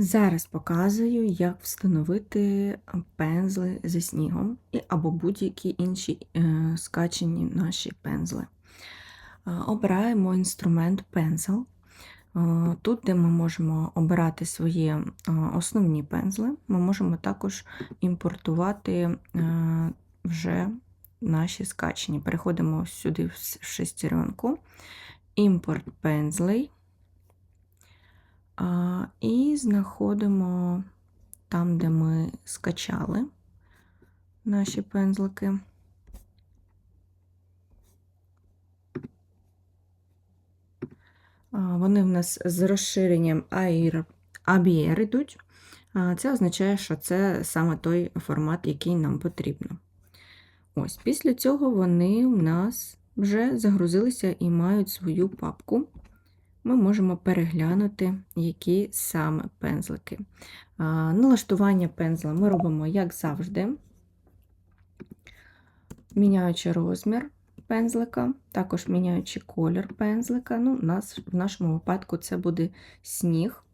Зараз показую, як встановити пензли зі снігом або будь-які інші е, скачені наші пензли. Е, Обираємо інструмент пензл. Е, Тут, де ми можемо обирати свої основні пензли, ми можемо також імпортувати вже наші скачені. Переходимо сюди в шестеренку, імпорт пензлей. І знаходимо там, де ми скачали наші пензлики. Вони в нас з розширенням ABR йдуть. Це означає, що це саме той формат, який нам потрібно. Ось, після цього вони у нас вже загрузилися і мають свою папку ми можемо переглянути, які саме пензлики. Налаштування пензла ми робимо, як завжди, міняючи розмір пензлика, також міняючи колір пензлика. Ну, нас в нашому випадку це буде сніг.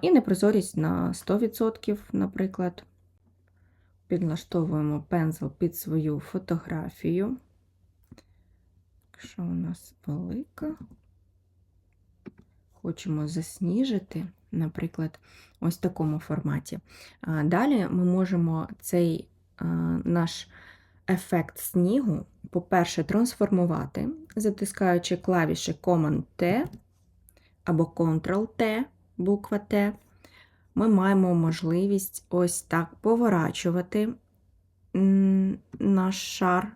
І непрозорість на 100%, наприклад. Підлаштовуємо пензл під свою фотографію. Якщо у нас велика хочемо засніжити, наприклад, ось в такому форматі. Далі ми можемо цей наш ефект снігу, по-перше, трансформувати, затискаючи клавіші Command-T або Ctrl-T, буква Т, ми маємо можливість ось так поворачувати наш шар,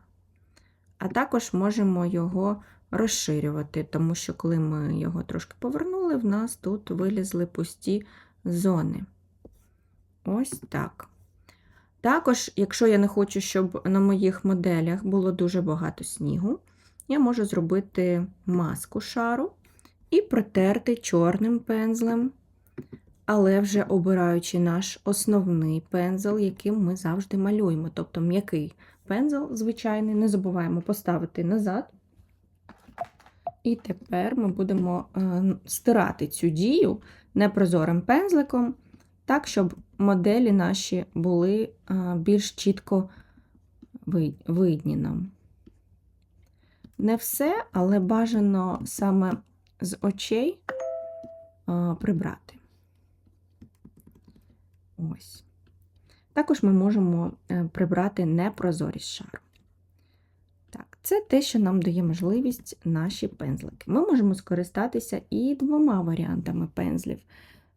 а також можемо його розширювати, тому що коли ми його трошки повернули, в нас тут вилізли пусті зони. Ось так. Також, якщо я не хочу, щоб на моїх моделях було дуже багато снігу, я можу зробити маску шару і протерти чорним пензлем, але вже обираючи наш основний пензл, яким ми завжди малюємо. Тобто м'який пензл, звичайний, не забуваємо поставити назад. І тепер ми будемо е, стирати цю дію непрозорим пензликом, так, щоб моделі наші були е, більш чітко видні нам. Не все, але бажано саме з очей е, прибрати. Ось. Також ми можемо прибрати непрозорість шару. Це те, що нам дає можливість наші пензлики. Ми можемо скористатися і двома варіантами пензлів.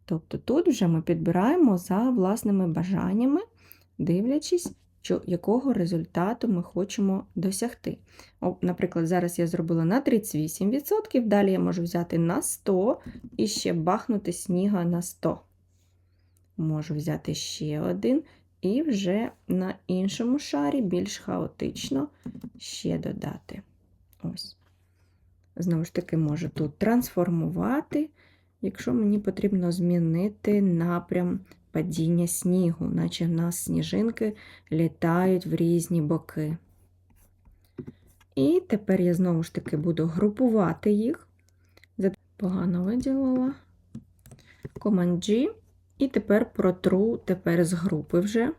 Тобто тут вже ми підбираємо за власними бажаннями, дивлячись, якого результату ми хочемо досягти. О, наприклад, зараз я зробила на 38%, далі я можу взяти на 100 і ще бахнути сніга на 100. Можу взяти ще один і вже на іншому шарі більш хаотично ще додати. Ось. Знову ж таки, можу тут трансформувати, якщо мені потрібно змінити напрям падіння снігу, наче в нас сніжинки літають в різні боки. І тепер я знову ж таки буду групувати їх. Погано виділила. Command G. І тепер протру тепер з групи вже.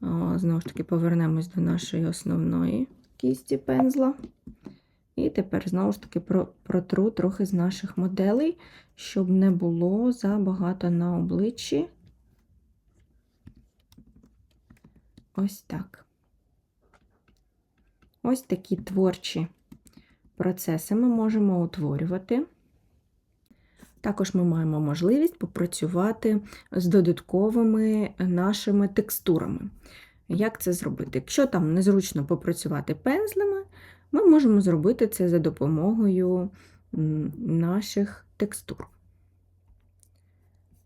О, Знову ж таки, повернемось до нашої основної кісті пензла. І тепер, знову ж таки, про- протру трохи з наших моделей, щоб не було забагато на обличчі. Ось так. Ось такі творчі процеси ми можемо утворювати. Також ми маємо можливість попрацювати з додатковими нашими текстурами. Як це зробити? Якщо там незручно попрацювати пензлями, ми можемо зробити це за допомогою наших текстур.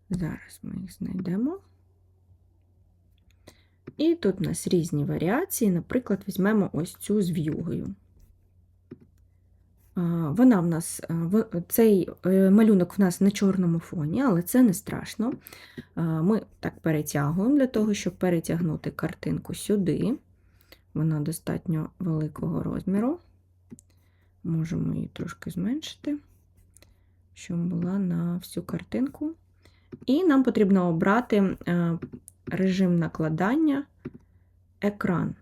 Зараз ми їх знайдемо. І тут у нас різні варіації. Наприклад, візьмемо ось цю з в'югою. Вона в нас, цей е, малюнок в нас на чорному фоні, але це не страшно. Ми так перетягуємо для того, щоб перетягнути картинку сюди. Вона достатньо великого розміру. Можемо її трошки зменшити, щоб була на всю картинку. І нам потрібно обрати е, режим накладання екран.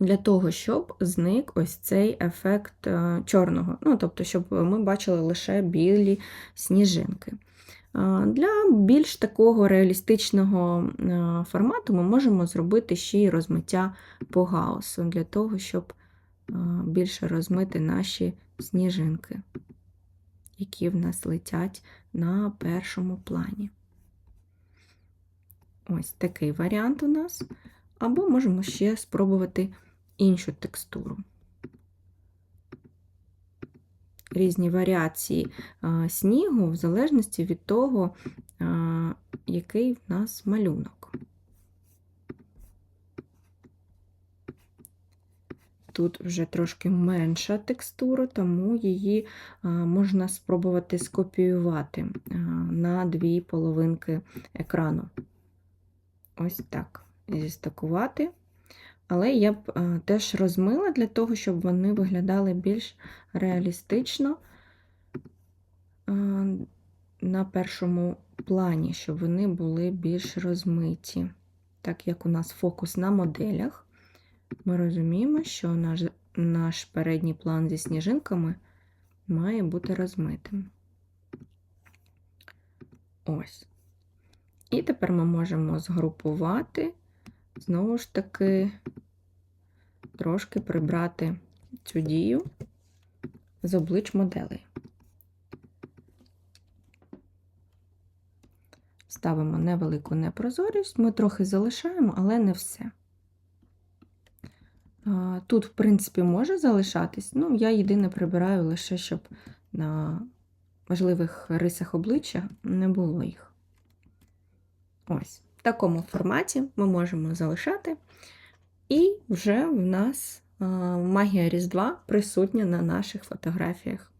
Для того, щоб зник ось цей ефект е, чорного. Ну, тобто, щоб ми бачили лише білі сніжинки. Е, Для більш такого реалістичного е, формату ми можемо зробити ще й розмиття по гаусу, для того, щоб більше розмити наші сніжинки, які в нас летять на першому плані. Ось такий варіант у нас. Або можемо ще спробувати іншу текстуру. Різні варіації снігу в залежності від того, який в нас малюнок. Тут вже трошки менша текстура, тому її можна спробувати скопіювати на дві половинки екрану. Ось так. Зістакувати. Але я б а, теж розмила для того, щоб вони виглядали більш реалістично а, на першому плані, щоб вони були більш розмиті. Так як у нас фокус на моделях, ми розуміємо, що наш, наш передній план зі сніжинками має бути розмитим. Ось. І тепер ми можемо згрупувати, знову ж таки, трошки прибрати цю дію з облич моделей. Ставимо невелику непрозорість, ми трохи залишаємо, але не все. Тут, в принципі, може залишатись, ну, я єдине прибираю лише, щоб на важливих рисах обличчя не було їх. Ось, такому форматі ми можемо залишати, і вже в нас магія Різдва присутня на наших фотографіях.